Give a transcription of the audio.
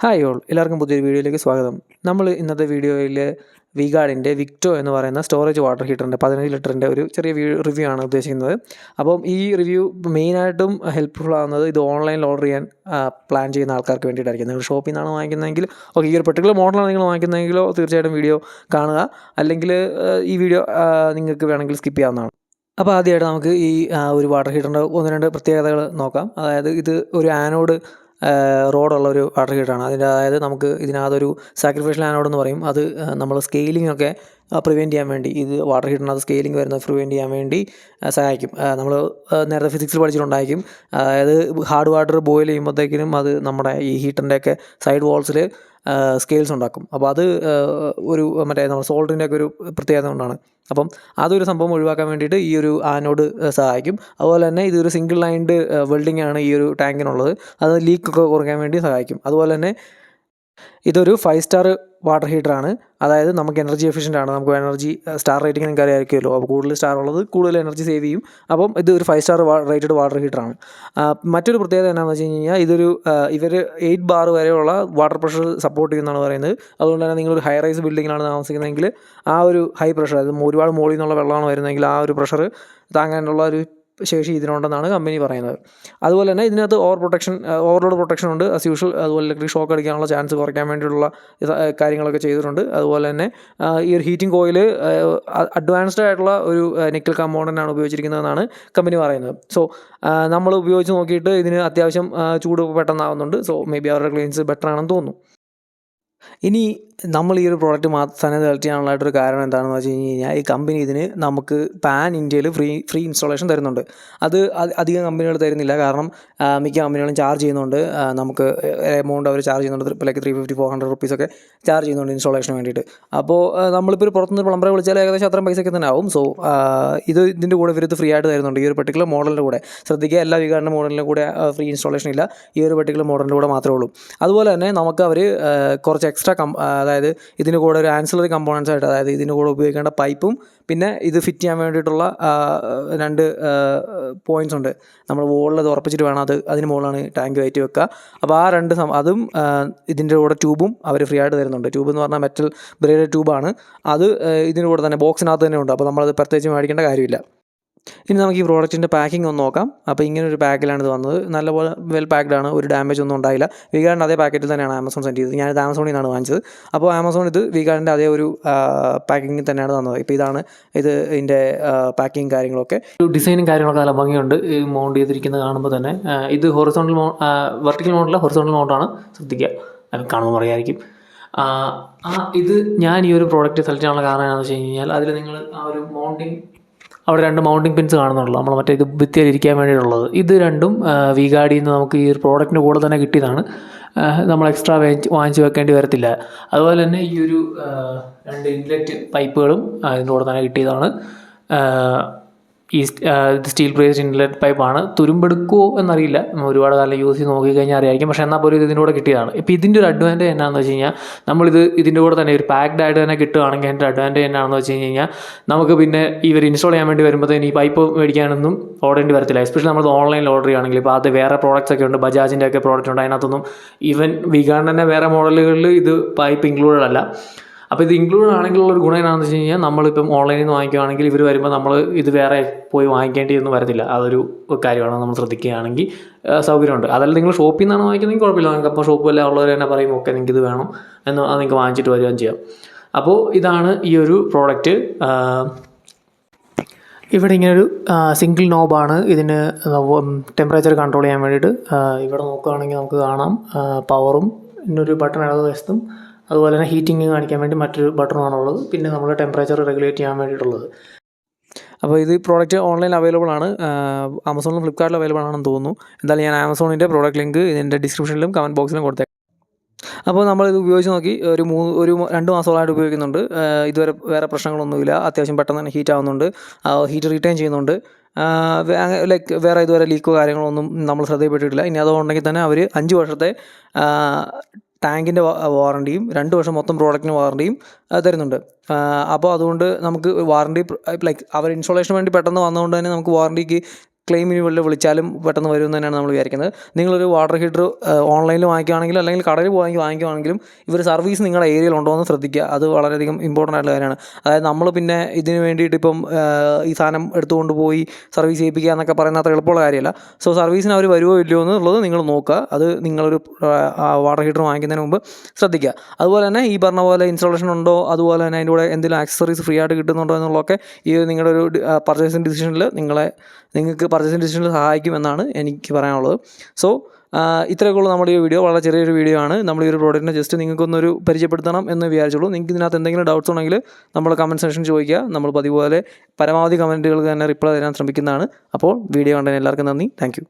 Hi all എല്ലാവർക്കും പുതിയൊരു വീഡിയോയിലേക്ക് സ്വാഗതം. നമ്മൾ ഇന്നത്തെ വീഡിയോയിൽ വിഗാർഡിന്റെ വിക്ടോ എന്ന് പറയുന്ന സ്റ്റോറേജ് വാട്ടർ ഹീറ്ററിന്റെ പതിനഞ്ച് ലിറ്ററിന്റെ ഒരു ചെറിയ റിവ്യൂ ആണ് ഉദ്ദേശിക്കുന്നത്. അപ്പം ഈ റിവ്യൂ മെയിനായിട്ടും ഹെൽപ്ഫുൾ ആവുന്നത് ഇത് ഓൺലൈനിൽ ഓർഡർ ചെയ്യാൻ പ്ലാൻ ചെയ്യുന്ന ആൾക്കാർക്ക് വേണ്ടിയിട്ടായിരിക്കും. നിങ്ങൾ ഷോപ്പിൽ നിന്നാണ് വാങ്ങിക്കുന്നതെങ്കിൽ ഓക്കെ ഈ ഒരു പെർട്ടിക്കുലർ മോഡലാണ് നിങ്ങൾ വാങ്ങിക്കുന്നതെങ്കിലോ തീർച്ചയായിട്ടും വീഡിയോ കാണുക. അല്ലെങ്കിൽ ഈ വീഡിയോ നിങ്ങൾക്ക് വേണമെങ്കിൽ സ്കിപ്പ് ചെയ്യാവുന്നതാണ്. അപ്പോൾ ആദ്യമായിട്ട് നമുക്ക് ഈ ഒരു വാട്ടർ ഹീറ്ററിന്റെ ഒന്ന് രണ്ട് പ്രത്യേകതകൾ നോക്കാം. അതായത് ഇത് ഒരു ആനോഡ് റോഡുള്ള ഒരു വാട്ടർ ഹീറ്ററാണ്. അതിന്റെ അതായത് നമുക്ക് ഇതിനകത്തൊരു സാക്രിഫൈഷ്യൽ ആനോഡ് എന്ന് പറയും. അത് നമ്മൾ സ്കെയിലിംഗ് ഒക്കെ പ്രിവെന്റ് ചെയ്യാൻ വേണ്ടി. ഇത് വാട്ടർ ഹീറ്ററിനകത്ത് സ്കെയിലിംഗ് വരുന്നത് പ്രിവെന്റ് ചെയ്യാൻ വേണ്ടി സഹായിക്കും. നമ്മൾ നേരത്തെ ഫിസിക്സിൽ പഠിച്ചിട്ടുണ്ടായിരിക്കും. അതായത് ഹാർഡ് വാട്ടർ ബോയിൽ ചെയ്യുമ്പോഴത്തേക്കിനും അത് നമ്മുടെ ഈ ഹീറ്ററിന്റെയൊക്കെ സൈഡ് വാൾസിൽ സ്കെയിൽസ് ഉണ്ടാക്കും. അപ്പോൾ അത് ഒരു മറ്റേ നമ്മുടെ സോൾട്ടിന്റെ ഒക്കെ ഒരു പ്രത്യേകത കൊണ്ടാണ്. അപ്പം അതൊരു സംഭവം ഒഴിവാക്കാൻ വേണ്ടിയിട്ട് ഈ ഒരു ആനോട് സഹായിക്കും. അതുപോലെ തന്നെ ഇതൊരു സിംഗിൾ ലൈൻഡ് വെൽഡിംഗ് ആണ് ഈ ഒരു ടാങ്കിനുള്ളത് അത് ലീക്കൊക്കെ കുറയ്ക്കാൻ വേണ്ടി സഹായിക്കും. അതുപോലെ തന്നെ ഇതൊരു ഫൈവ് സ്റ്റാർ വാട്ടർ ഹീറ്റർ ആണ്. അതായത് നമുക്ക് എനർജി എഫിഷ്യന്റ് ആണ്. നമുക്ക് എനർജി സ്റ്റാർ റേറ്റിംഗ് നിങ്ങൾക്ക് അറിയാമായിരിക്കുമല്ലോ അപ്പോൾ കൂടുതൽ സ്റ്റാർ ഉള്ളത് കൂടുതൽ എനർജി സേവ് ചെയ്യും. അപ്പം ഇത് ഒരു five star rated water heater ആണ്. മറ്റൊരു പ്രത്യേകത എന്താണെന്ന് വെച്ച് കഴിഞ്ഞാൽ ഇതൊരു ഇവർ എയ്റ്റ് ബാർ വരെയുള്ള വാട്ടർ പ്രഷർ സപ്പോർട്ട് ചെയ്യുന്നതാണ് പറയുന്നത്. അതുകൊണ്ട് തന്നെ നിങ്ങളൊരു ഹൈ റൈസ് ബിൽഡിങ്ങിലാണ് താമസിക്കുന്നതെങ്കിൽ ആ ഒരു ഹൈ പ്രഷർ അതായത് ഒരുപാട് മുകളിൽ നിന്നുള്ള വെള്ളമാണ് വരുന്നതെങ്കിൽ ആ ഒരു പ്രഷർ താങ്ങാനുള്ള ഒരു ശേഷി ഇതിനുണ്ടെന്നാണ് കമ്പനി പറയുന്നത്. അതുപോലെ തന്നെ ഇതിനകത്ത് ഓവർ പ്രൊട്ടക്ഷൻ ഓവർലോഡ് പ്രൊട്ടക്ഷൻ ഉണ്ട്. ആസ് യൂഷ്വൽ അതുപോലെ ഇലക്ട്രിക് ഷോക്ക് അടിക്കാനുള്ള ചാൻസ് കുറയ്ക്കാൻ വേണ്ടിയിട്ടുള്ള കാര്യങ്ങളൊക്കെ ചെയ്തിട്ടുണ്ട്. അതുപോലെ തന്നെ ഈ ഒരു ഹീറ്റിംഗ് കോയിൽ അഡ്വാൻസ്ഡ് ആയിട്ടുള്ള ഒരു നിക്കൽ കമ്പോണന്റ് ആണ് ഉപയോഗിച്ചിരിക്കുന്നതെന്നാണ് കമ്പനി പറയുന്നത്. സോ നമ്മൾ ഉപയോഗിച്ച് നോക്കിയിട്ട് ഇതിന് അത്യാവശ്യം ചൂട് പെട്ടെന്നാവുന്നുണ്ട്. സോ മേ ബി അവരുടെ ക്ലീൻസ് ബെറ്റർ ആണെന്ന് തോന്നുന്നു. ഇനി നമ്മൾ ഈ ഒരു പ്രോഡക്റ്റ് തന്നെ സെലക്ട് ചെയ്യാനുള്ളതായിട്ടൊരു കാരണം എന്താണെന്ന് വെച്ച് കഴിഞ്ഞ് കഴിഞ്ഞാൽ ഈ കമ്പനി ഇതിന് നമുക്ക് പാൻ ഇന്ത്യയിൽ ഫ്രീ ഫ്രീ ഇൻസ്റ്റാളേഷൻ തരുന്നുണ്ട്. അത് അധികം കമ്പനികൾ തരുന്നില്ല. കാരണം മിക്ക കമ്പനികളും ചാർജ് ചെയ്യുന്നുണ്ട്. നമുക്ക് എമൗണ്ട് അവർ ചാർജ് ചെയ്യുന്നുണ്ട്. Like three fifty four hundred റുപ്പീസൊക്കെ charge ചെയ്യുന്നുണ്ട് ഇൻസ്റ്റാളേഷന് വേണ്ടിയിട്ട്. അപ്പോൾ നമ്മളിപ്പോൾ ഒരു പുറത്തുനിന്ന് പ്ലംബറെ വിളിച്ചാൽ ഏകദേശം അത്രയും പൈസയൊക്കെ തന്നെ ആവും. സോ ഇത് ഇതിന്റെ കൂടെ ഇവർ ഇത് ഫ്രീ ആയിട്ട് തരുന്നുണ്ട്. ഈ ഒരു പെർട്ടിക്കുലർ മോഡലിന്റെ കൂടെ. ശ്രദ്ധിക്കുക എല്ലാ വികാരന്റെ മോഡലിന്റെ കൂടെ ഫ്രീ ഇൻസ്റ്റാളേഷൻ ഇല്ല. ഈ ഒരു പെർട്ടിക്കുലർ മോഡലിന്റെ കൂടെ മാത്രമേ ഉള്ളൂ. അതുപോലെ തന്നെ നമുക്ക് അവർ കുറച്ച് എക്സ്ട്രാ കം അതായത് ഇതിന് കൂടെ ഒരു ആൻസിലറി കമ്പോണൻസ് ആയിട്ട് അതായത് ഇതിന് കൂടെ ഉപയോഗിക്കേണ്ട പൈപ്പും പിന്നെ ഇത് ഫിറ്റ് ചെയ്യാൻ വേണ്ടിയിട്ടുള്ള രണ്ട് പോയിന്റ്സ് ഉണ്ട്. നമ്മൾ വോളിൽ അത് ഉറപ്പിച്ചിട്ട് വേണം അത് അതിന് മുകളിലാണ് ടാങ്ക് കയറ്റി വെക്കുക. അപ്പോൾ ആ രണ്ട് അതും ഇതിന്റെ കൂടെ ട്യൂബും അവർ ഫ്രീ ആയിട്ട് തരുന്നുണ്ട്. ട്യൂബ് എന്ന് പറഞ്ഞാൽ മെറ്റൽ ബ്രേഡ് ട്യൂബാണ് അത് ഇതിന്റെ കൂടെ തന്നെ ബോക്സിനകത്ത് തന്നെ ഉണ്ട്. അപ്പോൾ നമ്മളത് പ്രത്യേകിച്ച് മേടിക്കേണ്ട കാര്യമില്ല. ഇനി നമുക്ക് ഈ പ്രോഡക്റ്റിന്റെ പാക്കിംഗ് ഒന്ന് നോക്കാം. അപ്പോൾ ഇങ്ങനെ ഒരു പാക്കിലാണ് ഇത് വന്നത്. നല്ലപോലെ വെൽ പാക്ഡ് ആണ്. ഒരു ഡാമേജ് ഒന്നും ഉണ്ടായില്ല. വികാറിന്റെ അതേ പാക്കറ്റിൽ തന്നെയാണ് ആമസോൺ സെൻഡ് ചെയ്തത്. ഞാനിത് ആമസോണിൽ നിന്നാണ് വാങ്ങിച്ചത്. അപ്പോൾ ആമസോൺ ഇത് വികാറിന്റെ അതേ ഒരു പാക്കിങ്ങിൽ തന്നെയാണ് തന്നത്. ഇപ്പോൾ ഇതാണ് ഇത് ഇതിന്റെ പാക്കിങ് കാര്യങ്ങളൊക്കെ. ഒരു ഡിസൈനും കാര്യങ്ങളൊക്കെ നല്ല ഭംഗിയുണ്ട്. മൗണ്ട് ചെയ്തിരിക്കുന്നത് കാണുമ്പോൾ തന്നെ ഇത് ഹൊറിസോണ്ടൽ മൗ വെർട്ടിക്കൽ മൗണ്ടല്ല ഹൊറിസോണ്ടൽ മൗണ്ടാണ് ശ്രദ്ധിക്കുക. കാണുമ്പോൾ പറയായിരിക്കും. ആ ഇത് ഞാൻ ഈ ഒരു പ്രോഡക്റ്റ് സെലക്ട് ചെയ്യാനുള്ള കാരണം എന്താണെന്ന് വെച്ച് കഴിഞ്ഞാൽ അതിൽ നിങ്ങൾ ആ ഒരു മൗണ്ടിങ് അവിടെ രണ്ട് മൗണ്ടിങ് പിൻസ് കാണുന്നുള്ളൂ നമ്മൾ മറ്റേ ഇത് വിത്തിയിൽ ഇരിക്കാൻ വേണ്ടിയിട്ടുള്ളത്. ഇത് രണ്ടും വിഗാഡിയിൽ നിന്ന് നമുക്ക് ഈ പ്രോഡക്റ്റിന്റെ കൂടെ തന്നെ കിട്ടിയതാണ്. നമ്മൾ എക്സ്ട്രാ വാങ്ങിച്ച് വാങ്ങിച്ച് വെക്കേണ്ടി വരത്തില്ല. അതുപോലെ തന്നെ ഈ ഒരു രണ്ട് ഇൻലെറ്റ് പൈപ്പുകളും അതിന്റെ കൂടെ തന്നെ കിട്ടിയതാണ്. ഈ സ്റ്റീൽ പ്രേസ്ഡ് ഇൻലെറ്റ് പൈപ്പാണ്. തുരുമ്പെടുക്കുമോ എന്നറിയില്ല. ഒരുപാട് കാലം യൂസ് ചെയ്ത് നോക്കിക്കഴിഞ്ഞാൽ അറിയായിരിക്കും. പക്ഷേ എന്നാൽ പോലും ഇത് ഇതിന്റെ കൂടെ കിട്ടിയതാണ്. ഇപ്പോൾ ഇതിന്റെ ഒരു അഡ്വാന്റേജ് എന്നാന്ന് വെച്ച് കഴിഞ്ഞാൽ നമ്മളിത് ഇതിന്റെ കൂടെ തന്നെ ഒരു പാക്ഡ് ആയിട്ട് തന്നെ കിട്ടുകയാണെങ്കിൽ അതിന്റെ അഡ്വാന്റേജ് എന്നാണെന്ന് വെച്ച് കഴിഞ്ഞാൽ നമുക്ക് പിന്നെ ഇവർ ഇൻസ്റ്റാൾ ചെയ്യാൻ വേണ്ടി വരുമ്പോഴത്തേന് ഈ പൈപ്പ് മേടിക്കാനൊന്നും ഓടേണ്ടി വരത്തില്ല. എസ്പെഷ്യലി നമ്മൾ ഓൺലൈനിൽ ഓർഡർ ചെയ്യുകയാണെങ്കിൽ ഇപ്പോൾ അത് വേറെ പ്രോഡക്റ്റ്സ് ഒക്കെ ഉണ്ട്. ബജാജിന്റെ ഒക്കെ പ്രോഡക്റ്റ് ഉണ്ട്. അതിനകത്തൊന്നും ഈവൻ തന്നെ വേറെ മോഡലുകളിൽ ഇത് പൈപ്പ് ഇൻക്ലൂഡഡ് അല്ല. അപ്പോൾ ഇത് ഇൻക്ലൂഡ് ആണെങ്കിലുള്ള ഒരു ഗുണം എന്താണെന്ന് വെച്ച് കഴിഞ്ഞാൽ നമ്മളിപ്പം ഓൺലൈനിൽ നിന്ന് വാങ്ങിക്കുകയാണെങ്കിൽ ഇവർ വരുമ്പോൾ നമ്മൾ ഇത് വേറെ പോയി വാങ്ങിക്കേണ്ടി ഒന്നും വരത്തില്ല. അതൊരു കാര്യമാണ് നമ്മൾ ശ്രദ്ധിക്കുകയാണെങ്കിൽ സൗകര്യമുണ്ട്. അതല്ല നിങ്ങൾ ഷോപ്പിൽ നിന്നാണ് വാങ്ങിക്കുന്നതെങ്കിൽ കുഴപ്പമില്ല. നിങ്ങൾക്ക് അപ്പോൾ ഷോപ്പ് വല്ല ഉള്ളവർ തന്നെ പറയും ഓക്കെ നിങ്ങൾക്ക് ഇത് വേണം എന്ന് അത് നിങ്ങൾക്ക് വാങ്ങിച്ചിട്ട് വരികയും ചെയ്യാം. അപ്പോൾ ഇതാണ് ഈ ഒരു പ്രോഡക്റ്റ് ഇവിടെ ഇങ്ങനെ ഒരു സിംഗിൾ നോബാണ് ഇതിന് ടെമ്പറേച്ചർ കൺട്രോൾ ചെയ്യാൻ വേണ്ടിയിട്ട് ഇവിടെ നോക്കുകയാണെങ്കിൽ നമുക്ക് കാണാം പവറും ഇന്നൊരു ബട്ടൺ ഇടത് വശത്തും അതുപോലെ തന്നെ ഹീറ്റിംഗ് കാണിക്കാൻ വേണ്ടി മറ്റൊരു ബട്ടണുമാണുള്ളത് പിന്നെ നമ്മൾ ടെമ്പറേച്ചർ റെഗുലേറ്റ് ചെയ്യാൻ വേണ്ടിയിട്ടുള്ളത്. അപ്പോൾ ഇത് പ്രോഡക്റ്റ് ഓൺലൈൻ അവൈലബിൾ ആണ്. ആമസോണിലും ഫ്ലിപ്കാർട്ടിലും അവൈലബിൾ ആണെന്ന് തോന്നുന്നു. എന്തായാലും ഞാൻ ആമസോണിന്റെ പ്രോഡക്റ്റ് ലിങ്ക് ഇതിന്റെ ഡിസ്ക്രിപ്ഷനിലും കമന്റ് ബോക്സിലും കൊടുത്തേക്കാം. അപ്പോൾ നമ്മൾ ഇത് ഉപയോഗിച്ച് നോക്കി. ഒരു മൂ ഒരു രണ്ട് മാസമായിട്ട് ഉപയോഗിക്കുന്നുണ്ട്. ഇതുവരെ വേറെ പ്രശ്നങ്ങളൊന്നുമില്ല. അത്യാവശ്യം പെട്ടെന്ന് തന്നെ ഹീറ്റ് ആവുന്നുണ്ട്. ഹീറ്റ് റിട്ടേൺ ചെയ്യുന്നുണ്ട്. ലൈക്ക് വേറെ ഇതുവരെ ലീക്കോ കാര്യങ്ങളൊന്നും നമ്മൾ ശ്രദ്ധയിൽപ്പെട്ടിട്ടില്ല. ഇനി അതുകൊണ്ടെങ്കിൽ തന്നെ അവർ അഞ്ച് വർഷത്തെ ടാങ്കിന്റെ വാറണ്ടിയും രണ്ട് വർഷം മൊത്തം പ്രോഡക്റ്റിന് വാറണ്ടിയും തരുന്നുണ്ട്. അപ്പോൾ അതുകൊണ്ട് നമുക്ക് വാറണ്ടി ലൈക്ക് അവർ ഇൻസ്റ്റാളേഷന് വേണ്ടി പെട്ടെന്ന് വന്നതുകൊണ്ട് തന്നെ നമുക്ക് വാറണ്ടിക്ക് ക്ലെയിമിന് വല്ല വിളിച്ചാലും പെട്ടെന്ന് വരുമെന്ന് തന്നെയാണ് നമ്മൾ വിചാരിക്കുന്നത്. നിങ്ങളൊരു വാട്ടർ ഹീറ്റർ ഓൺലൈനിൽ വാങ്ങിക്കുകയാണെങ്കിലും അല്ലെങ്കിൽ കടയിൽ പോയി വാങ്ങിക്കുകയാണെങ്കിലും ഇവർ സർവീസ് നിങ്ങളുടെ ഏരിയയിൽ ഉണ്ടോ എന്ന് ശ്രദ്ധിക്കുക. അത് വളരെയധികം ഇമ്പോർട്ടന്റ് ആയിട്ടുള്ള കാര്യമാണ്. അതായത് നമ്മൾ പിന്നെ ഇതിന് വേണ്ടിയിട്ട് ഇപ്പം ഈ സാധനം എടുത്തുകൊണ്ട് പോയി സർവീസ് ചെയ്യിപ്പിക്കുക എന്നൊക്കെ പറയുന്ന അത്ര എളുപ്പമുള്ള കാര്യമല്ല. സോ സർവീസിന് അവർ വരുമോ ഇല്ലയോ എന്നുള്ളത് നിങ്ങൾ നോക്കുക. അത് നിങ്ങളൊരു വാട്ടർ ഹീറ്റർ വാങ്ങിക്കുന്നതിന് മുമ്പ് ശ്രദ്ധിക്കുക. അതുപോലെ തന്നെ ഈ പറഞ്ഞ പോലെ ഇൻസ്റ്റാളേഷൻ ഉണ്ടോ അതുപോലെ തന്നെ അതിന്റെ കൂടെ എന്തെങ്കിലും ആക്സസറീസ് ഫ്രീ ആയിട്ട് കിട്ടുന്നുണ്ടോ എന്നുള്ളതൊക്കെ ഈ നിങ്ങളുടെ ഒരു പർച്ചേസിങ് ഡിസിഷനിൽ നിങ്ങളെ നിങ്ങൾക്ക് പർച്ചേസിങ് ഡിസിഷനിൽ സഹായിക്കുമെന്നാണ് എനിക്ക് പറയാനുള്ളത്. സോ ഇത്രയൊക്കെ ഉള്ളൂ നമ്മുടെ ഈ വീഡിയോ വളരെ ചെറിയൊരു വീഡിയോ ആണ്. നമ്മൾ ഈ ഒരു പ്രോഡക്റ്റിനെ ജസ്റ്റ് നിങ്ങൾക്കൊന്നൊരു പരിചയപ്പെടുത്തണം എന്ന് വിചാരിച്ചുള്ളൂ. നിങ്ങൾക്ക് ഇതിനകത്ത് എന്തെങ്കിലും ഡൗട്ട്സ് ഉണ്ടെങ്കിൽ നമ്മൾ കമന്റ് സെക്ഷൻ ചോദിക്കുക. നമ്മൾ പതിപോലെ പോലെ പരമാവധി കമന്റുകൾക്ക് തന്നെ റിപ്ലൈ തരാൻ ശ്രമിക്കുന്നതാണ്. അപ്പോൾ വീഡിയോ കണ്ടതിന് എല്ലാവർക്കും നന്ദി. താങ്ക്